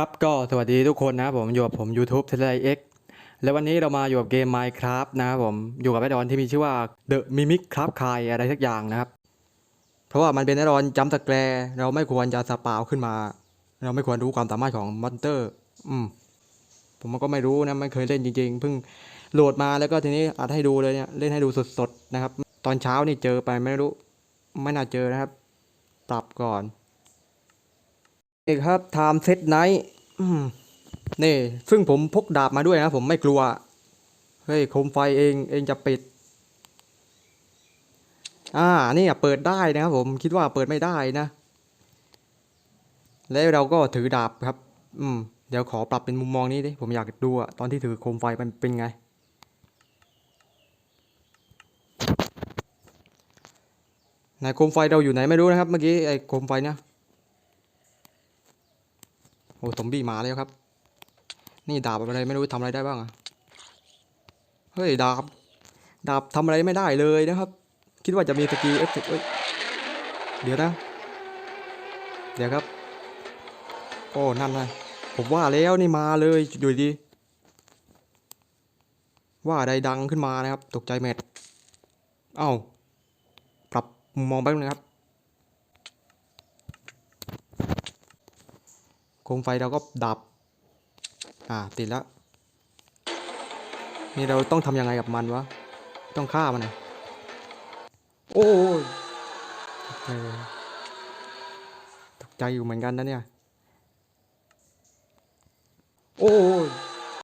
ครับก็สวัสดีทุกคนนะผมอยู่กับผม YouTube เทเลไอเอ็กแล้ววันนี้เรามาอยู่กับเกม Minecraft นะครับผมอยู่กับไอดอนที่มีชื่อว่า The Mimic Craft Kai อะไรสักอย่างนะครับ เพราะว่ามันเป็นไอดอนจัมสแกรเราไม่ควรจะสปาวขึ้นมา เราไม่ควรรู้ความสามารถของมอนเตอร์ อืม ผมก็ไม่รู้นะไม่เคยเล่นจริงๆเพิ่งโหลดมาแล้วก็ทีนี้อัดให้ดูเลยเนี่ยเล่นให้ดูสดๆนะครับ ตอนเช้านี่เจอไปไม่รู้ ไม่น่าเจอนะครับ ปรับก่อน เอกครับ time set night อืมนี่ ซึ่งผมพกดาบมาด้วยนะ ผมไม่กลัว เฮ้ยโคมไฟเองเองจะปิด อ่านี่เปิดได้นะครับผมคิดว่าเปิดไม่ได้นะ แล้วเราก็ถือดาบครับ อืม เดี๋ยวขอปรับเป็นมุมมองนี้ดิ ผมอยากดูอะตอนที่ถือโคมไฟมันเป็นไง ไหนโคมไฟเราอยู่ไหนไม่รู้นะครับ เมื่อกี้ไอ้โคมไฟเนี่ย อ้ซอมบี้มาแล้วครับ นี่ดาบอะไรไม่รู้ทำอะไรได้บ้างอะเฮ้ยดาบ ดาบทำอะไรไม่ได้เลยนะครับ คิดว่าจะมีสกิลเอฟเฟกต์เอ้ยเดี๋ยวนะ เดี๋ยวครับ โอ้นั่นไงผมว่าแล้วนี่มาเลยอยู่ดี ว่าอะไรดังขึ้นมานะครับ ตกใจเม็ดเอ้า ปรับมุมมองแป๊บนึงครับ โคมไฟเราก็ดับ อ่า ติดแล้ว นี่เราต้องทำยังไงกับมันวะ ต้องฆ่ามันนะโอ้ยตกใจอยู่เหมือนกันนะเนี่ย